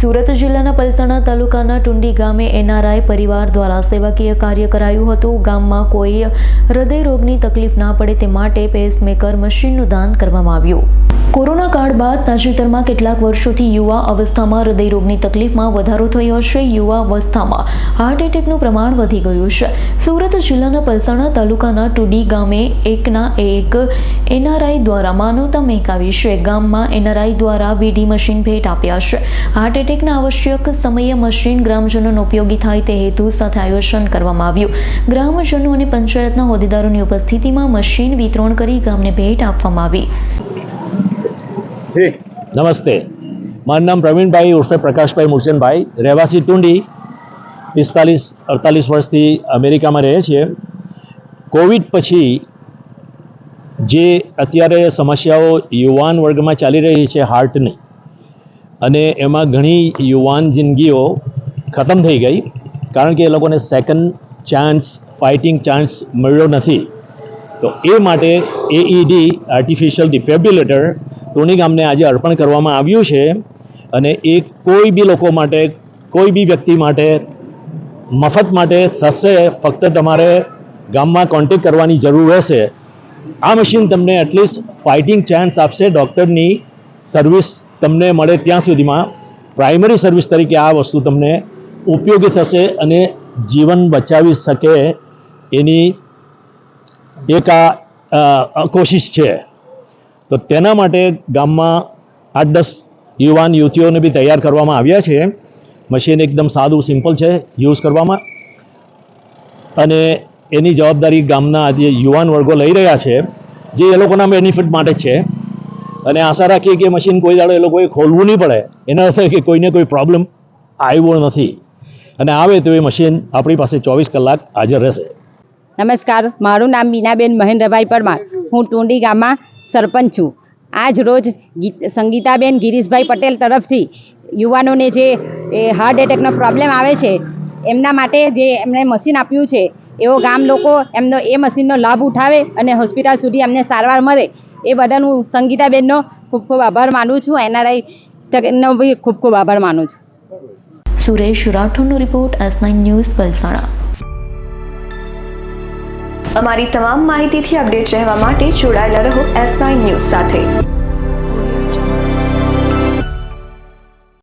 સુરત જિલ્લાના પલસાણા તાલુકાના ટુંડી ગામે એનઆરઆઈ પરિવાર દ્વારા સેવાકીય કાર્ય કરાયું હતું. ગામમાં કોઈ હૃદયરોગની તકલીફ ના પડે તે માટે પેસમેકર મશીનનું દાન કરવામાં આવ્યું. કોરોના કાળ બાદ તાજેતરમાં કેટલાક વર્ષોથી યુવા અવસ્થામાં હૃદયરોગની તકલીફમાં વધારો થયો છે. યુવા અવસ્થામાં હાર્ટ એટેકનું પ્રમાણ વધી ગયું છે. સુરત જિલ્લાના પલસાણા તાલુકાના ટુડી ગામે એકના એક એનઆરઆઈ દ્વારા માનવતા મહેકાવી છે. ગામમાં એનઆરઆઈ દ્વારા વીડી મશીન ભેટ આપ્યા છે. હાર્ટ એટેકના આવશ્યક સમયે મશીન ગ્રામજનોનો ઉપયોગી થાય તે હેતુ સાથે આયોજન કરવામાં આવ્યું. ગ્રામજનો અને પંચાયતના હોદ્દેદારોની ઉપસ્થિતિમાં મશીન વિતરણ કરી ગામને ભેટ આપવામાં આવી. નમસ્તે. મારું નામ પ્રવીણભાઈ ઉર્ફે પ્રકાશભાઈ મૂળચંદભાઈ રહેવાસી ટુંડી પિસ્તાલીસ અડતાલીસ વર્ષથી અમેરિકામાં રહે છીએ કોવિડ પછી જે અત્યારે સમસ્યાઓ યુવાન વર્ગમાં ચાલી રહી છે હાર્ટની અને એમાં ઘણી યુવાન જિંદગીઓ ખતમ થઈ ગઈ, કારણ કે એ લોકોને સેકન્ડ ચાન્સ ફાઇટિંગ ચાન્સ મળ્યો નથી. તો એ માટે એઈડી આર્ટિફિશિયલ ડિફેબ્યુલેટર ટોની ગામને આજે અર્પણ કરવામાં આવ્યું છે. અને એ કોઈ બી લોકો માટે, કોઈ બી વ્યક્તિ માટે, મફત માટે થશે, ફક્ત તમારે ગામમાં કોન્ટેક કરવાની જરૂર રહેશે. આ મશીન તમને એટલીસ્ટ ફાઇટિંગ ચાન્સ આપશે ડૉક્ટરની સર્વિસ તમને મળે ત્યાં સુધીમાં પ્રાઇમરી સર્વિસ તરીકે આ વસ્તુ તમને ઉપયોગી થશે અને જીવન બચાવી શકે એની એક આ કોશિશ છે. તો તેના માટે ગામમાં આઠ દસ યુવાન યુવતીઓને બી તૈયાર કરવામાં આવ્યા છે. મશીન એકદમ સાદું સિમ્પલ છે યુઝ કરવામાં. અને એની જવાબદારી ગામના આજે યુવાન વર્ગો લઈ રહ્યા છે, જે એ લોકોના બેનિફિટ માટે છે. અને આશા રાખીએ કે મશીન કોઈ દાડો એ લોકોએ ખોલવું નહીં પડે. એના અર્થે કે કોઈને કોઈ પ્રોબ્લેમ આવ્યો નથી. અને આવે તો એ મશીન આપણી પાસે ચોવીસ કલાક હાજર રહેશે. નમસ્કાર, મારું નામ બીનાબેન મહેન્દ્રભાઈ પરમાર. હું ટુંડી ગામમાં સરપંચ છું. આજ રોજ ગીત- સંગીતાબેન ગિરીશભાઈ પટેલ તરફથી યુવાનોને જે હાર્ટ એટેકનો પ્રોબ્લેમ આવે છે, એમના માટે જે એમણે મશીન આપ્યું છે, એવો ગામ લોકો એમનો, એ મશીનનો લાભ ઉઠાવે અને હોસ્પિટલ સુધી એમને સારવાર મળે. એ બધાનું હું સંગીતાબેનનો ખૂબ ખૂબ આભાર માનું છું. એનઆરઆઈ નો બી ખૂબ ખૂબ આભાર માનું છું. Suresh રાઠોડનો report S nine news Palsana અમારી તમામ માહિતીથી અપડેટ રહેવા માટે જોડાયેલા રહો એસ નાઇન ન્યૂઝ સાથે.